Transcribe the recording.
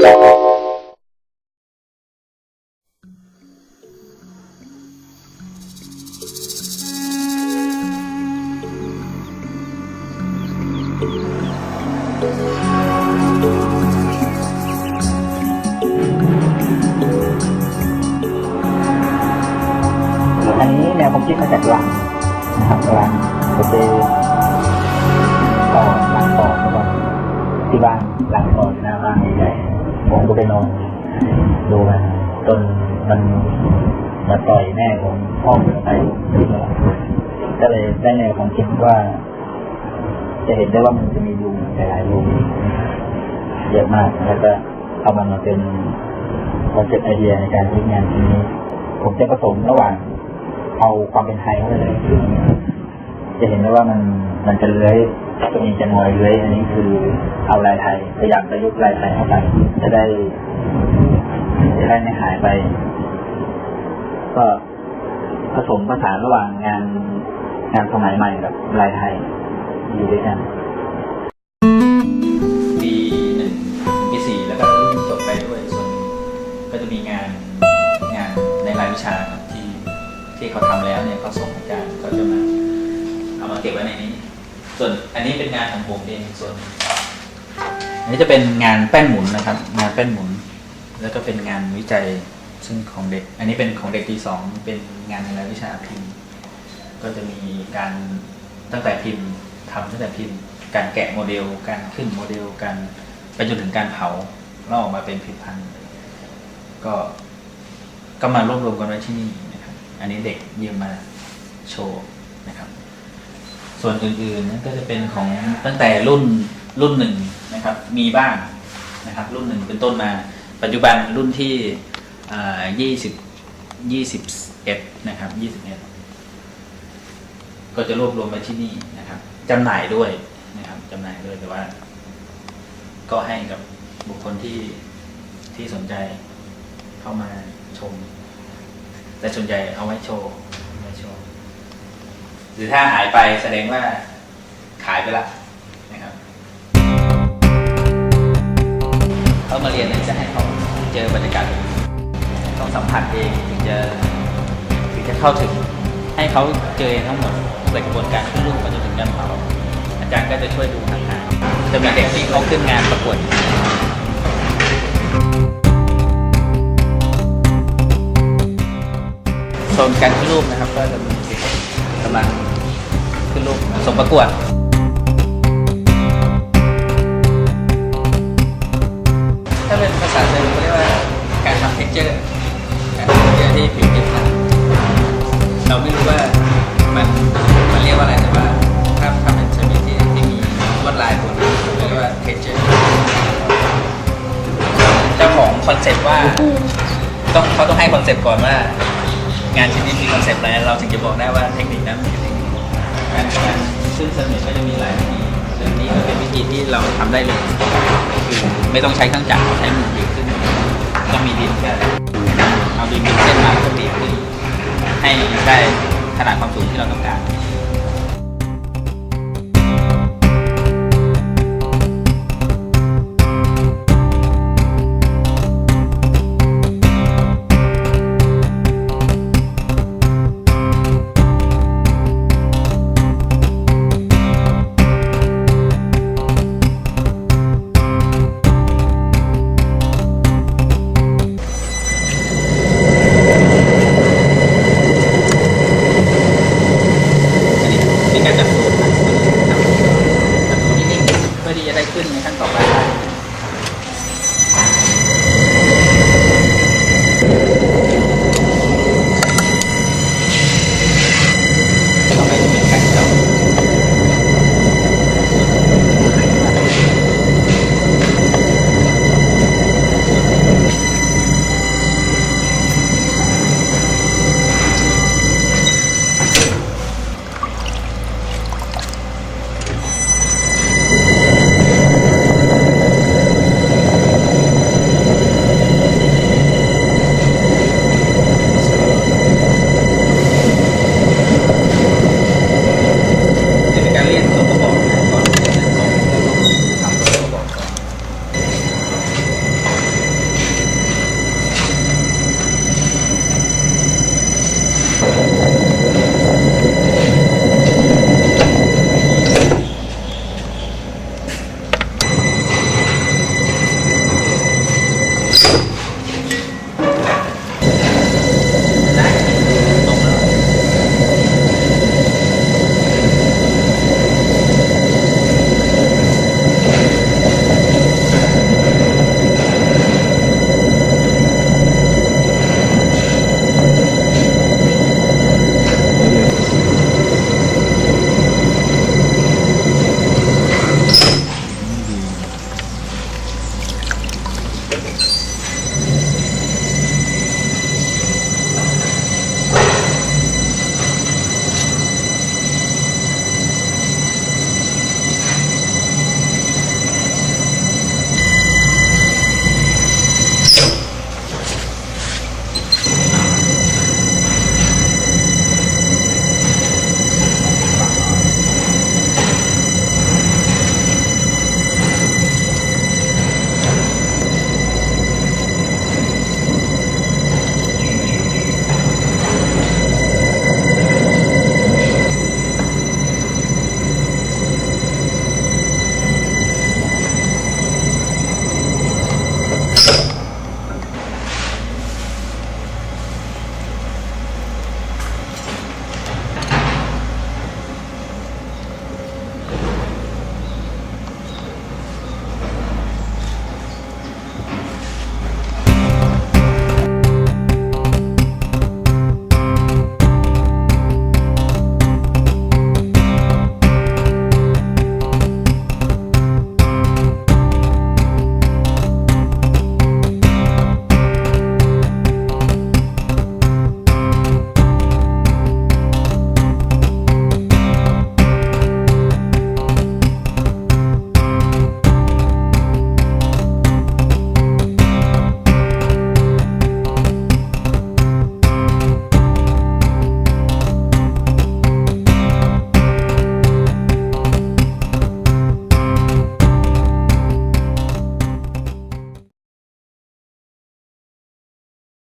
อันนี้แนวความคิดมาจากหลังนะครับหลังจะเจอต่อหลังต่อแล้วก็ที่บ้านหลังต่อหน้าบ้านใหญ่ ผมก็ไปนอนดูมันจนมันมาต่อยแม่ผมพ่อผมไปก็เลยได้แนวความคิดว่า จะเห็นได้ว่ามันจะมีรูหลายๆรูเยอะมากแล้วก็เอามันมาเป็นคอนเซ็ปต์ไอเดียในการคิดงานชิ้นนี้ ผมจะผสมระหว่าง เอาความเป็นไทยเข้าไปเลย จะเห็นได้ว่ามันมันจะเลื้อย จะมีจะงอยเลยอันนี้คือเอาลายไทยพยายามประยุกต์ลายไทยเข้าไปจะได้จะได้ไม่หายไป ก็ผสมผสานระหว่างงานงานสมัยใหม่กับลายไทยอยู่ด้วยกันปีหนึ่งปีสี่แล้วก็รุ่นจบไปด้วยส่วนก็จะมีงานงานในรายวิชาครับที่ที่เขาทำแล้วเนี่ยเขาส่งอาจารย์ก็จะมาเอามาเก็บไว้ในนี้ ส่วนอันนี้เป็นงานของผมเองส่วน อันนี้จะเป็นงานแป้นหมุนนะครับ งานแป้นหมุน แล้วก็เป็นงานวิจัยซึ่งของเด็ก อันนี้เป็นของเด็กปีสองเป็นงานในรายวิชาพิมพ์ ก็จะมีการตั้งแต่พิมพ์ทำตั้งแต่พิมพ์ การแกะโมเดล การขึ้นโมเดล การไปจนถึงการเผาแล้วออกมาเป็นผลิตภัณฑ์ก็ก็มารวบรวมกันไว้ที่นี่นะครับ อันนี้เด็กยืมมาโชว์นะครับ ส่วนอื่นๆนั้นก็จะเป็นของตั้งแต่รุ่นรุ่นหนึ่งนะครับ มีบ้างนะครับ รุ่นหนึ่งเป็นต้นมา ปัจจุบันรุ่นที่ยี่สิบยี่สิบเอ็ดนะครับยี่สิบเอ็ดก็จะรวบรวมไว้ที่นี่นะครับจำหน่ายด้วยนะครับจำหน่ายด้วยแต่ว่า ก็ให้กับบุคคลที่ที่สนใจเข้ามาชม แต่ส่วนใหญ่เอาไว้โชว์เอาไว้โชว์ รือถ้าหายไปแสดงว่าขายไปละนะครับเขามาเรียนเนี่ยจะให้เขาเจอบรรยากาศต้องสัมผัสเองถึงจะถึงจะเข้าถึง ให้เขาเจอเองทั้งหมดตั้งแต่กระบวนการขึ้นรูปมาจนถึงการเผาอาจารย์ก็จะช่วยดูห่างๆจะมีเด็กที่เขาขึ้นงานประกวดโซนการขึ้นรูปนะครับ ก็จะมีกำลัง ขึ้นรูปส่งประกวดถ้าเป็นภาษาเดิมเขาเรียกว่าการทำเท็กเจอร์การทำเท็กเจอร์ที่ผิวผิวหนังเราไม่รู้ว่ามันมันเรียกว่าอะไรแต่ว่าถ้าถ้าเป็นชนิดที่ที่มีลวดลายบนเรียกว่าเท็กเจอร์เจ้าของคอนเซ็ปต์ว่าต้องเขาต้องให้คอนเซ็ปต์ก่อนว่างานชิ้นนี้มีคอนเซ็ปต์อะไรเราถึงจะบอกได้ว่าเทคนิคนั้น เป็นเทคนิคการการซึ่งเสน่ห์ก็จะมีหลายวิธีซึ่งนี้ก็เป็นวิธีที่เราทำได้เลยคือไม่ต้องใช้เครื่องจักรใช้มือบีบขึ้นก็มีดินแค่เอาดินเป็นเส้นมาแล้วก็บีบขึ้นให้ได้ขนาดความสูงที่เราต้องการ ขึ้นในขั้นต่อไปได้